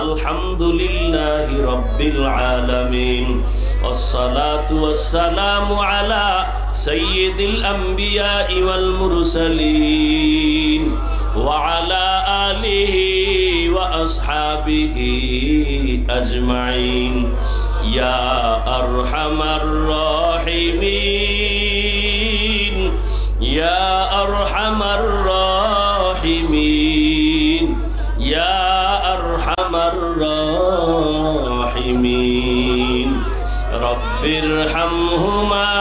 الحمد لله رب العالمين والصلاة والسلام على سيد الأنبياء والمرسلين وعلى آله وأصحابه أجمعين. يا أرحم الراحمين. ارحمهما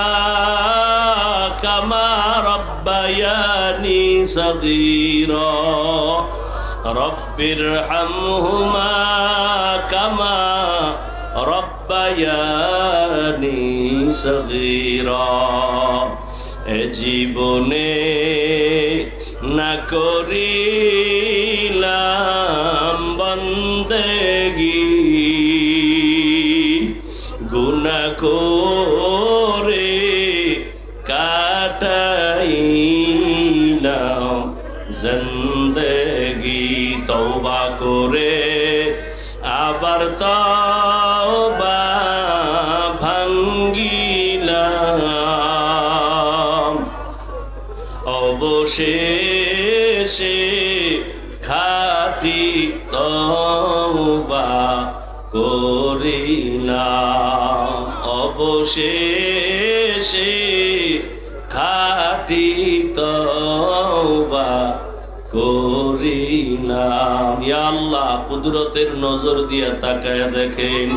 كما ربياني صغيرا رب ارحمهما كما রব্বায়ানি সগীরা এ জীবনে না করিলাম জিন্দগি তওবা করে আবার তওবা ভাঙ্গিলাম। অবশেষে খাটি তওবা করিলাম। অবশেষে করিলাম। আল্লাহ, কুদরতের নজর দিয়ে তাকায় দেখেন।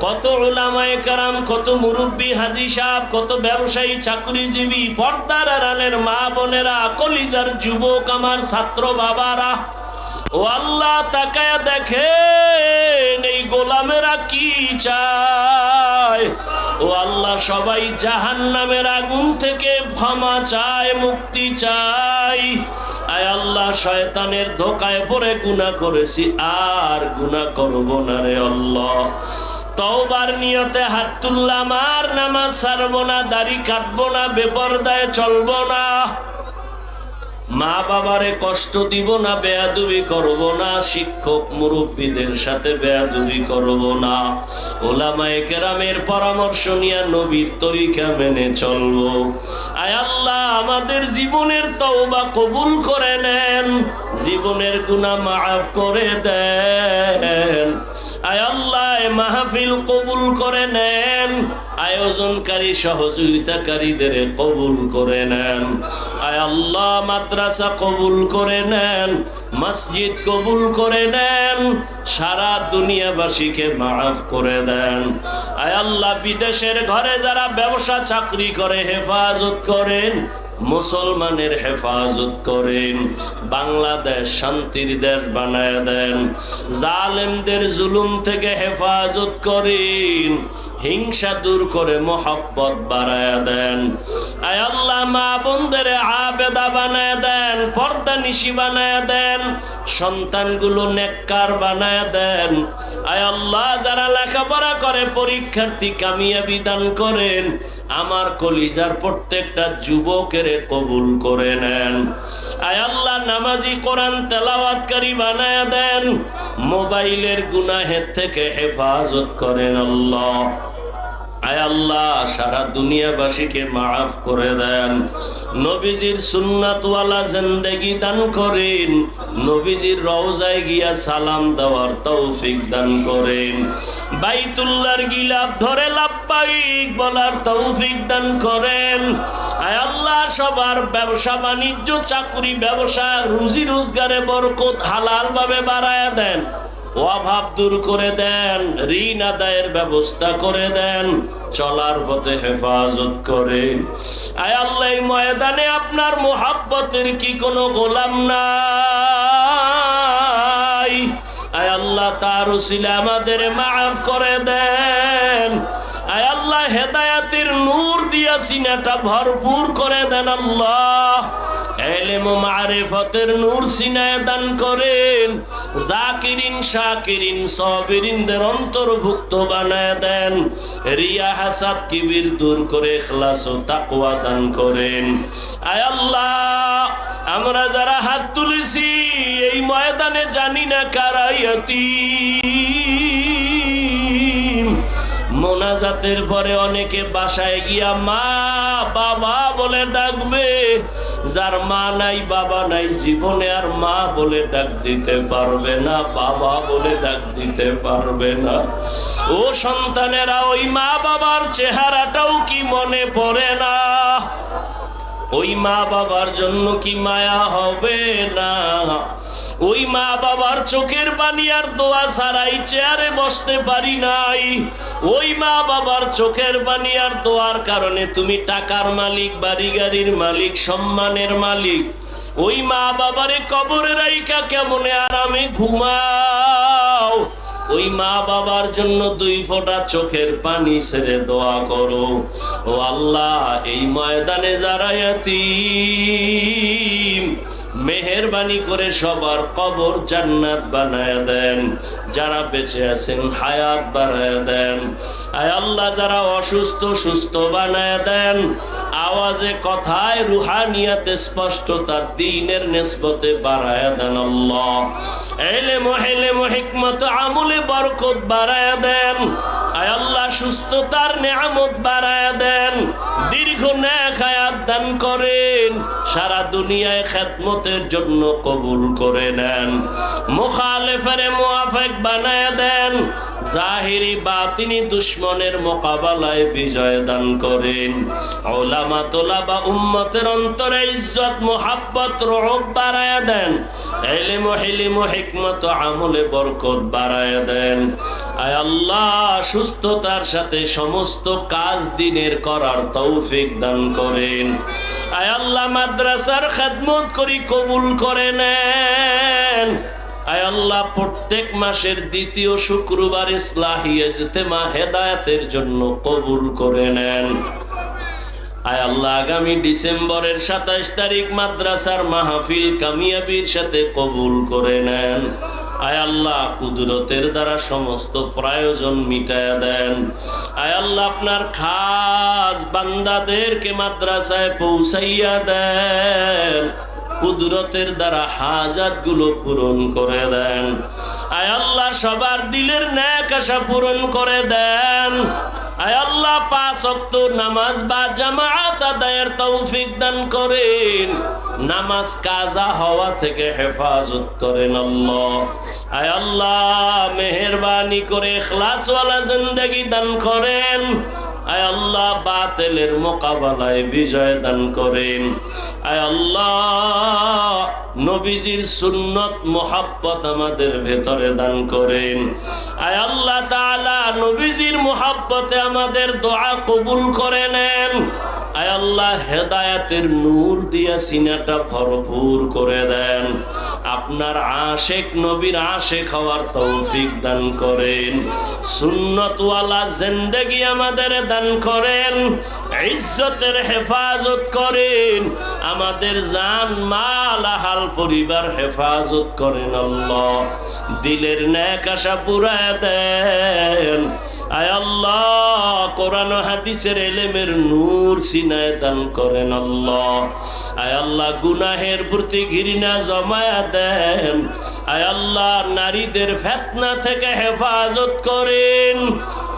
কত ওলামায়ে কারাম, কত মুরব্বী হাজি সাহেব, কত ব্যবসায়ী, চাকরিজীবী, পর্দার আড়ালের মা বোনেরা, কলিজার যুবক আমার ছাত্র বাবারা। ও আল্লাহ, তাকায় দেখেন, এই গোলামেরা কি চায়? ও আল্লাহ সবাই জাহান নামের আগুন থেকে ক্ষমা চায়, মুক্তি চাই আয় আল্লাহ, শয়তানের ধোকায় পরে গুনা করেছি, আর গুনা করব না রে আল্লাহ। তওবার নিয়তে হাত তুললাম, আর নামাজ ছাড়বো না, দাড়ি কাটবো না, বেপরদায় চলবো না। মা বাবারে কষ্ট দিব না, বেয়াদুবি করব না, শিক্ষক মুরব্বীদের সাথে বেয়াদুবি করব না। ওলামায়ে কেরামের পরামর্শ নিয়ে নবীর তরিকা মেনে চলবো। আয় আল্লাহ, আমাদের জীবনের তওবা কবুল করে নেন, জীবনের গুনাহ মাফ করে দেন। আয় আল্লাহ মাহফিল কবুল করে নেন। আয়োজনকারী, সহযোগিতাকারীদের কবুল করে নেন। আয় আল্লাহ, মাদ্রাসা কবুল করে নেন, মসজিদ কবুল করে নেন, সারা দুনিয়াবাসীকে মাফ করে দেন। আয় আল্লাহ, বিদেশের ঘরে যারা ব্যবসা চাকরি করে, হেফাজত করেন মুসলমানের হেফাজত করেন, বাংলাদেশ শান্তির দেশ বানায় দেন। জালেমদের জুলুম থেকে হেফাজত করেন, হিংসা দূর করে মোহাব্বত বাড়ায় দেন। আয় আল্লাহ, মা বোনদের আবেদা বানায় দেন, পর্দা নিশি বানায় দেন, সন্তানগুলো নেককার বানায় দেন। আয় আল্লাহ, যারা লেখাপড়া করে, পরীক্ষার্থী কামিয়াবি দান করেন। আমার কলিজার প্রত্যেকটা যুবকের কবুল করে নেন। আয় আল্লাহ, নামাজি কোরআন তেলাওয়াতকারী বানায় দেন। মোবাইলের গুনাহের থেকে হেফাজত করেন আল্লাহ। আয় আল্লাহ, সারা দুনিয়াবাসীকে মাফ করে দেন। নবীজির সুন্নাতওয়ালা জিন্দেগি দান করেন। নবীজির রওজায় গিয়া সালাম দেওয়ার তৌফিক দান করেন। বাইতুল্লাহর গিলাপ ধরে লাব্বাইক বলার তৌফিক দান করেন। আয় আল্লাহ, সবার ব্যবসা বাণিজ্য, চাকরি, ব্যবসা, রুজি রোজগারে বরকত হালাল ভাবে বাড়ায় দেন। অভাব দূর করে দেন, ঋণ আদায়ের ব্যবস্থা করে দেন, চলার পথে হেফাজত করেন। আয় আল্লাহ ময়দানে আপনার মোহাব্বতের কি কোনো গোলাম নাই? আয় আল্লাহ, তার আমাদের মাফ করে দেন। আল্লাহ, হেদায়াতের নূর দিয়া সিনাটা ভরপুর করে দেন আল্লাহ। এলেম দান করেন অন্তর্ভুক্ত বানায় দেন। রিয়া হাসাদ কিবির দূর করে ইখলাস ও তাকওয়া দান করেন। আয় আল্লাহ, আমরা যারা হাত তুলেছি, এই ময়দানে জানি না কারাইয়াতি মোনাজাতের পরে অনেকে বাসায় গিয়া মা, বাবা বলে ডাকবে। যার মা নাই, বাবা নাই, জীবনে আর মা বলে ডাক দিতে পারবে না, বাবা বলে ডাক দিতে পারবে না। ও সন্তানেরা, ওই মা বাবার চেহারাটাও কি মনে পড়ে না? ওই মা বাবার জন্য কি মায়া হবে না? ওই মা বাবার চোখের পানি আর দোয়া ছাড়াই চেয়ারে বসতে পারি নাই। ওই মা বাবার চোখের পানি আর দোয়ার কারণে তুমি টাকার মালিক বাড়ি গাড়ির মালিক, সম্মানের মালিক। ওই মা বাবারে কবরে রাইকা কেমনে আরামে ঘুমাও? ওই মা বাবার জন্য দুই ফোঁটা চোখের পানি ছেড়ে দোয়া করো। ও আল্লাহ, এই ময়দানে যারা মেহেরবানি করে সবার কবর জান্নাত বানায় দেন। যারা বেঁচে আছেন, হায়াত বানায় দেন। আয় আল্লাহ, যারা অসুস্থ, সুস্থ বানায় দেন। আওয়াজে, কথায়, রুহানিয়াতে স্পষ্টতা দিনের নেসবতে বাড়ায় দেন আল্লাহ। এলে মহেলে হিকমত, আমলে বরকত বাড়ায় দেন। আয় আল্লাহ, সুস্থতার নেয়ামত বাড়ায় দেন। সারা দুনিয়ায় খেদমতের জন্য কবুল করে নেন। মুখালেফেরে মুআফেক বানায় দেন। জাহিরি বা তিনি দুশ্মনের মোকাবেলায় বিজয় দান করেন। ওলামা তোলাবা উম্মতের অন্তরে ইজ্জত, মোহাব্বত রহব বাড়ায় দেন। এলিম হিলিম হিকমত আমলে বরকত বাড়ায় দেন। আয় আল্লাহ, সুস্থতার সাথে সমস্ত কাজ দিনের করার তৌফিক দান করেন। আয় আল্লাহ, মাদ্রাসার খেদমত করি কবুল করে নেন। আল্লাহ, প্রত্যেক মাসের দ্বিতীয় শুক্রবার ইসলাহি ইজতেমা হেদায়েতের জন্য কবুল করে নেন। আয় আল্লাহ, আগামী ডিসেম্বরের সাতাইশ তারিখ মাদ্রাসার মাহফিল কামিয়াবির সাথে কবুল করে নেন। আয় আল্লাহ, কুদরতের দ্বারা সমস্ত প্রয়োজন মিটায়া দেন। আয় আল্লাহ, আপনার খাস বান্দাদেরকে মাদ্রাসায় পৌঁছাইয়া দেন। কুদরতের দ্বারা হাজাতগুলো পূরণ করে দেন। আয় আল্লাহ, সবার দিলের ন্যাক আশা পূরণ করে দেন। আয় আল্লাহ, পাঁচ অক্ত নামাজ বা জামাত আদায়ের তৌফিক দান করেন। নামাজ কাজা হওয়া থেকে হেফাজত করেন আল্লাহ। আয় আল্লাহ, মেহরবানি করে খ্লাসওয়ালা জিন্দগি দান করেন। আয় আল্লাহ, বাতিলের মোকাবেলায় বিজয় দান করেন। আল্লাহ, নবীজির সুন্নত, মোহাব্বত আমাদের ভেতরে দান করেন। আয় আল্লাহ তাআলা, নবীজির মোহাব্বতে আমাদের দোয়া কবুল করে নেন। আয় আল্লাহ, হেদায়াতের নূর দিয়া সিনাটা ভরপুর করে দেন। আপনার আশেক নবীর আশেক হওয়ার তৌফিক দান করেন। সুন্নতওয়ালা জিন্দেগি আমাদের দান করেন। ইজ্জতের হেফাজত করেন। আমাদের জান, মাল হাল পরিবার হেফাজত করেন আল্লাহ। দিলের ন্যাক আশা পুরায় দেন। আয় আল্লাহ, কোরআন হাদিসের এলেমের নূর সিনায় দান করেন আল্লাহ। আয় আল্লাহ, গুনাহের প্রতি ঘৃণা জমায়া দেন। আয় আল্লাহ, নারীদের ফেতনা থেকে হেফাজত করেন।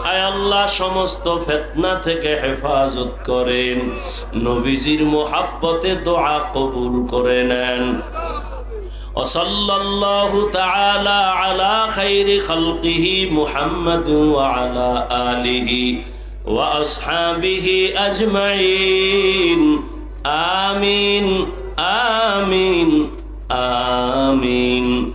আয় আল্লাহ সমস্ত ফেতনা থেকে হেফাজত করেন নবীজির মোহাব্বতে দোয়া কবুল করে নেন وصلى الله تعالى على خير خلقه محمد وعلى آله وأصحابه أجمعين آمين آمين آمين